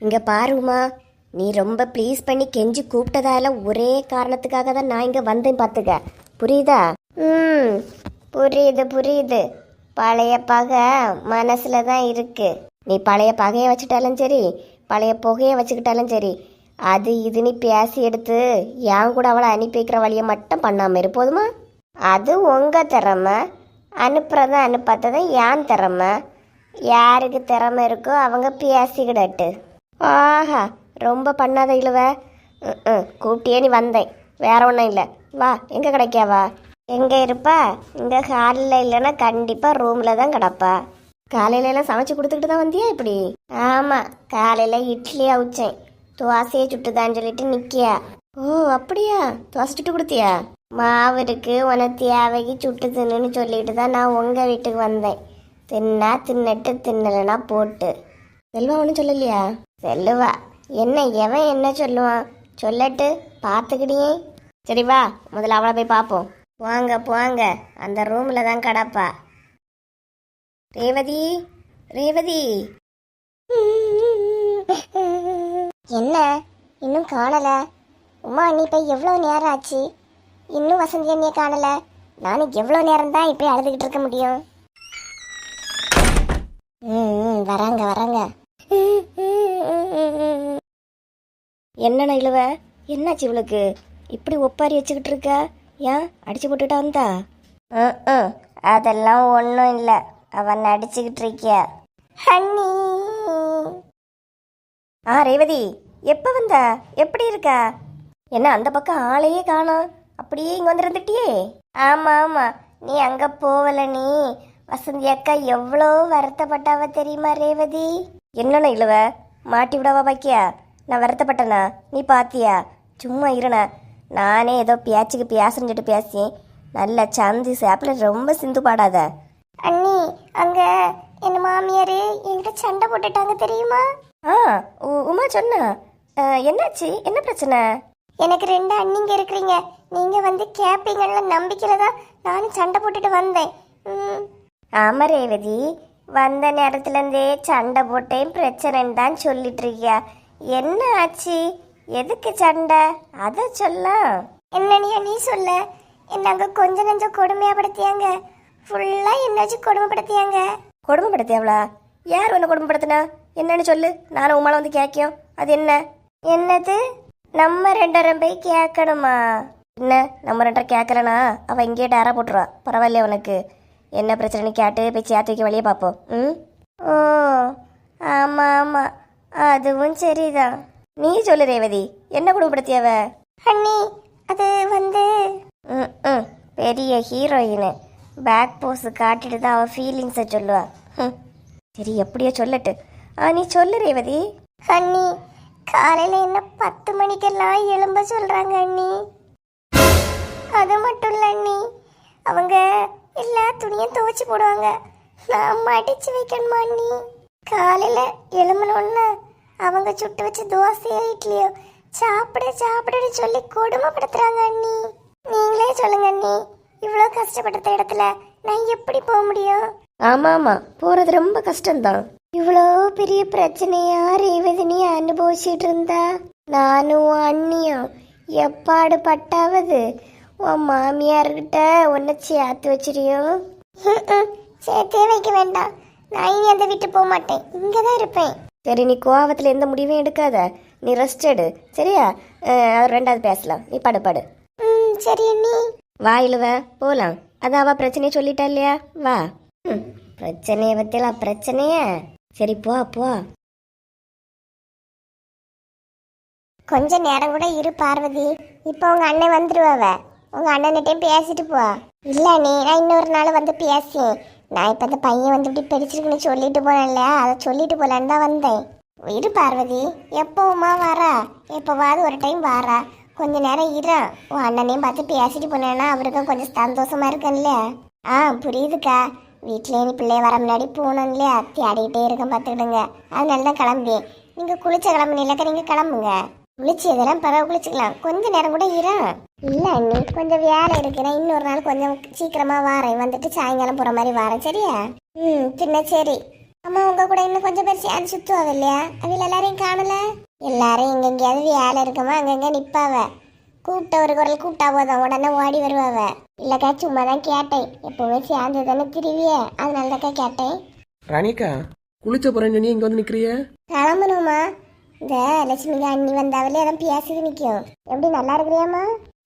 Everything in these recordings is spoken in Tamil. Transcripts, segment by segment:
இங்க பாருமா நீ ரொம்ப ப்ளீஸ் பண்ணி கெஞ்சி கூப்பிட்டதால ஒரே காரணத்துக்காக தான் நான் இங்க வந்தேன் பாத்துக்க புரியுதா? ம். புரியுது புரியுது. பழைய பகை மனசில் தான் இருக்குது நீ பழைய பகையை வச்சுட்டாலும் சரி பழைய புகையை வச்சுக்கிட்டாலும் சரி அது இது நீ பேசி எடுத்து என் கூட அவளை அனுப்பி வைக்கிற வழியை மட்டும் பண்ணாமல் இரு போதுமா? அது உங்கள் திறமை. அனுப்புறத அனுப்பாததும் ஏன் திறமை. யாருக்கு திறமை இருக்கோ அவங்க பேசிக்கிடட்டு. ஆஹா ரொம்ப பண்ணாத இழுவ. ம் கூப்பிட்டியே நீ வந்தேன். வேற ஒன்றும் இல்லை. வா எங்கே கிடைக்காவா? எங்கே இருப்பா? இங்கே ஹாலில் இல்லைன்னா கண்டிப்பாக ரூமில் தான் கிடப்பா. காலையில எல்லாம் சமைச்சு கொடுத்துக்கிட்டு தான் வந்தியா இப்படி? ஆமாம் காலையில் இட்லி அவிச்சேன். தோசையை சுட்டுதான்னு சொல்லிட்டு நிற்கியா ஓ அப்படியா? தோசை சுட்டு கொடுத்தியா? மாவு இருக்கு உனக்கு தேவைக்கு சுட்டு தின்னுன்னு சொல்லிட்டு தான் நான் உங்கள் வீட்டுக்கு வந்தேன். தின்னா தின்னுட்டு தின்னலைன்னா போட்டு. செல்வா ஒன்றும் சொல்லலையா? செல்லுவா. என்ன எவன் என்ன சொல்லுவான்? சொல்லட்டு பார்த்துக்கிடியே. சரி வா முதல்ல அவளை போய் பார்ப்போம். போங்க போங்க. அந்த ரூமில் தான் கிடப்பா. ரேவதி ரேவதி. என்ன? இன்னும் காணல. உமா நீ போய் எவ்வளோ நேரம் ஆச்சு? இன்னும் வசந்தி அண்ணியை காணல. நானும் எவ்வளோ நேரம் தான் இப்படி அழுதுகிட்டு இருக்க முடியும்? ம், வராங்க வராங்க. என்னண்ணா இழுவ? என்னாச்சு இவளுக்கு? இப்படி ஒப்பாரி வச்சுக்கிட்டு இருக்கா? ஏன்? அடிச்சு போட்டுட்டா வந்தா? அதெல்லாம் ஒன்றும் இல்லை. அவன் நடிச்சுக்கிட்டு இருக்கியா? ஹன்னி. ஆ ரேவதி எப்போ வந்த? எப்படி இருக்க? என்ன அந்த பக்கம் ஆளையே காணோம் அப்படியே இங்கே வந்துருந்துட்டியே? ஆமாம் ஆமாம் நீ அங்கே போகல நீ. வசந்தி அக்கா எவ்வளோ வருத்தப்பட்டாவ தெரியுமா ரேவதி? என்னண்ணா இழுவ? மாட்டி விடவா பாக்கியா? நான் வருத்தப்பட்டனா நீ பாத்தியா? சும்மா இருண்ணா. நானே ஏதோ பேச்சுக்கு சொல்லிட்டு பேசி நல்ல சந்தி சாப்பில் ரொம்ப சிந்து பாடாத. அண்ணி அங்க என் மாமியார் என்கிட்ட சண்டை போட்டுட்டாங்க தெரியுமா? ஆ உ- உமா சொன்னா. என்னாச்சு? என்ன பிரச்சனை? எனக்கு ரெண்டு அண்ணிங்க இருக்கிறீங்க. நீங்க வந்து கேப்பீங்கல்ல நம்பிக்கையில தான் நானும் சண்டை போட்டுட்டு வந்தேன். ம். ஆமா ரேவதி. வந்த நேரத்துல இருந்தே சண்டை போட்டேன் பிரச்சனைன்னு தான் சொல்லிட்டு இருக்கியா என்ன ஆச்சு? எதுக்கு சண்டை? அத சொல்ல என்னனியா நீ சொல்ல. என்னங்க கொஞ்ச நெஞ்சம் கொடுமையாப்படுத்தியாங்க ஃபுல்லா என்னாச்சு கொடுமைப்படுத்தியாங்க. கொடுமைப்படுத்தியாவளா யார் உன்னை கொடுமைப்படுத்தினா? என்னன்னு சொல்லு. நானும் உமால வந்து கேட்கும் அது என்ன? என்னது? நம்ம ரெண்டரம் போய் கேட்கணுமா? என்ன? நம்ம ரெண்டரை கேட்கலனா? அவ இங்கே டேரா போட்டுருவா. பரவாயில்லையா உனக்கு? என்ன பிரச்சனைன்னு கேட்டு போய் சேர்த்து வைக்க வழியை பார்ப்போம். ம்? ஓ ஆமாம் ஆமாம் அதுவும் சரிதான். நீ சொல்லு ரேவதி. என்ன குடும்பப்படுத்தியவ அண்ணி அது வந்து ம் ம். பெரிய ஹீரோயின். பேக் போஸ் காட்டிட்டு தான் அவள் ஃபீலிங்ஸை சொல்லுவா. ஹம். சரி எப்படியோ சொல்லட்டு. ஆ நீ சொல்லு ரேவதி. அண்ணி காலையில் என்ன பத்து மணிக்கெல்லாம் எழும்ப சொல்கிறாங்க அண்ணி? அது மட்டும் இல்லை அண்ணி. அவங்க எல்லா துணியும் துவைச்சு போடுவாங்க. நான் மடிச்சு வைக்கணுமா அண்ணி? காலையில எழுமணும்னு அவங்க சுட்டு வச்ச தோசையோ இட்லியோ சாப்பிட சாப்பிடுன்னு சொல்லி கொடுமைப்படுத்துறாங்க அண்ணி. நீங்களே சொல்லுங்க அண்ணி. இவ்வளோ கஷ்டப்பட்ட இடத்துல நான் எப்படி போக முடியும்? ஆமா ஆமா போறது ரொம்ப கஷ்டம்தான். இவ்வளோ பெரிய பிரச்சனையா ரேவதினி அனுபவிச்சிட்டு இருந்தா? நானும் அண்ணியும் எப்பாடு பட்டாவது உன் மாமியார்கிட்ட உன்னை சேர்த்து வச்சிரியும் சேர்த்தே வைக்க வேண்டாம். நான் இனி அந்த வீட்டு போக மாட்டேன். இங்கே தான் இருப்பேன். சரி நீ கோவத்தில் எந்த முடிவும் எடுக்காத. நீ ரெஸ்ட் எடு. சரியா? அஹ், ரெண்டாவது பேசலாம். நீ படு படு. ம் சரி நீ வா இழுவ போகலாம் அதான் அவ பிரச்சனையை சொல்லிட்டா இல்லையா? வா. ம் பிரச்சனையை பற்றிலாம் பிரச்சனைய. சரி போ போ. கொஞ்ச நேரம் கூட இரு பார்வதி. இப்போ உங்க அண்ணன் வந்துருவாவ உங்க அண்ணன்கிட்டயும் பேசிட்டு போ. இல்ல நீ நான் இன்னொரு நாள் வந்து பேசேன் நான் இப்ப அந்த பையன் வந்து இப்படி பிடிச்சிருக்குன்னு சொல்லிட்டு போனேன்ல அதை சொல்லிட்டு போலான்னு தான் வந்தேன். இரு பார்வதி. எப்பவுமா வரா? எப்பவாவது ஒரு டைம் வாரா. கொஞ்ச நேரம் இரு உன் அண்ணனையும் பார்த்து பேசிட்டு போனேன்னா அவருக்கும் கொஞ்சம் சந்தோஷமா இருக்கும்ல. ஆ புரியுதுக்கா. வீட்டிலே நீ பிள்ளைய வர முன்னாடி போகணும் இல்லையா தேடிக்கிட்டே இருக்கேன் பார்த்துக்கிடுங்க. அதனால தான் கிளம்பி நீங்கள் குளிச்ச கிளம்புனீங்களக்கா? நீங்கள் கிளம்புங்க. குளிச்சு இதெல்லாம் பரவ குளிச்சுக்கலாம். கொஞ்ச நேரம் கூட இரா. இல்லை அண்ணி கொஞ்சம் வேலை இருக்கிறேன் இன்னொரு நாள் கொஞ்சம் சீக்கிரமாக வாரேன். வந்துட்டு சாயங்காலம் போகிற மாதிரி வாரேன். சரியா? ம் பின்ன சரி. அம்மா உங்க கூட இன்னும் கொஞ்சம் பேர் சேர்ந்து சுத்துவாங்க இல்லையா அவையில் எல்லாரையும் காணல? எல்லாரும் எங்க எங்கேயாவது வேலை இருக்குமா அங்கங்க நிப்பாவ. கூப்பிட்ட ஒரு குரல் கூப்பிட்டா போதும் உடனே ஓடி வருவாவ. இல்லக்கா சும்மா தான் கேட்டேன். எப்பவுமே சேர்ந்து தானே திருவிய. அதனால தாக்கா கேட்டேன். ராணிக்கா குளிச்ச போறேன்னு நீ இங்க வந்து நிக்கிறிய? கிளம்பணுமா? இந்த லட்சுமி அண்ணி வந்தாவிலே அதான் பேசிட்டு நிற்கும் எப்படி நல்லா இருக்கிறியாம்மா?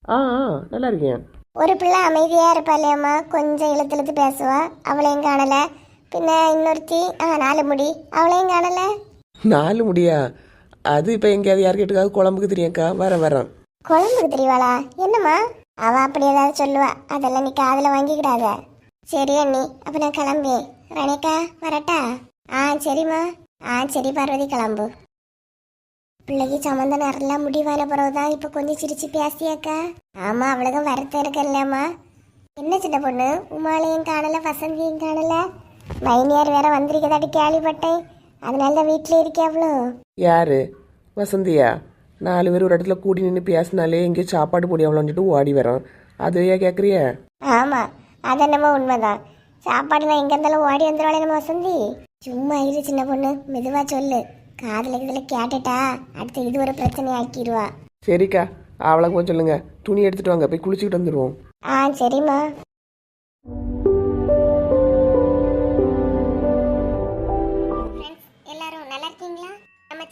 ஆ ஆ நல்லா இருக்கேன். ஒரு பிள்ளை அமைதியா இருப்பா இல்லையாம்மா கொஞ்சம் இழுத்து இழுத்து பேசுவா. அவளையும் காணல. பின்ன இன்னொருத்தி ஆ நாலு முடி. அவளையும் காணல நாலு முடியா? அது இப்போ எங்கேயாவது யார் கேட்டுக்காவது குழம்புக்கு தெரியும்க்கா? வரேன் வரேன். குழம்புக்கு தெரியவாளா? என்னம்மா? அவ அப்படி ஏதாவது சொல்லுவா. அதெல்லாம் நீ காதுல வாங்கிக்கிடாத. சரி அண்ணி அப்ப நான் கிளம்பி. ரணிக்கா வரட்டா? ஆ சரிம்மா. ஆ சரி பார்வதி கிளம்பு. பிள்ளைக்கு சம்மந்த நேரம்லாம் முடிவான பிறகுதான் இப்ப கொஞ்சம் சிரிச்சு பேசியாக்கா ஆமா அவளுக்கு வருத்தம் இருக்கல்லம்மா. என்ன சின்ன பொண்ணு? உமாலையும் காணல வசந்தியும் காணல? மைனியார் வேற வந்திருக்கதாட்டி கேள்விப்பட்டேன். அதனால தான் வீட்டுல இருக்கே அவ்வளோ. யாரு? வசந்தியா? நாலு பேர் ஒரு இடத்துல கூடி நின்று பேசினாலே எங்கேயோ சாப்பாடு போடி அவ்வளோன்னு சொல்லிட்டு ஓடி வரோம் அதுவையா கேட்குறிய ஆமா அது என்னமோ உண்மைதான். சாப்பாடு நான் எங்க இருந்தாலும் ஓடி வந்துடுவாளே நம்ம வசந்தி. சும்மா இரு சின்ன பொண்ணு மெதுவா சொல்லு. காதுல இதுல கேட்டுட்டா அடுத்து இது ஒரு பிரச்சனை ஆக்கிடுவா சரிக்கா அவளை கொஞ்சம் சொல்லுங்க. துணி எடுத்துட்டு வாங்க போய் குளிச்சுக்கிட்டு வந்துடுவோம் ஆ சரிம்மா.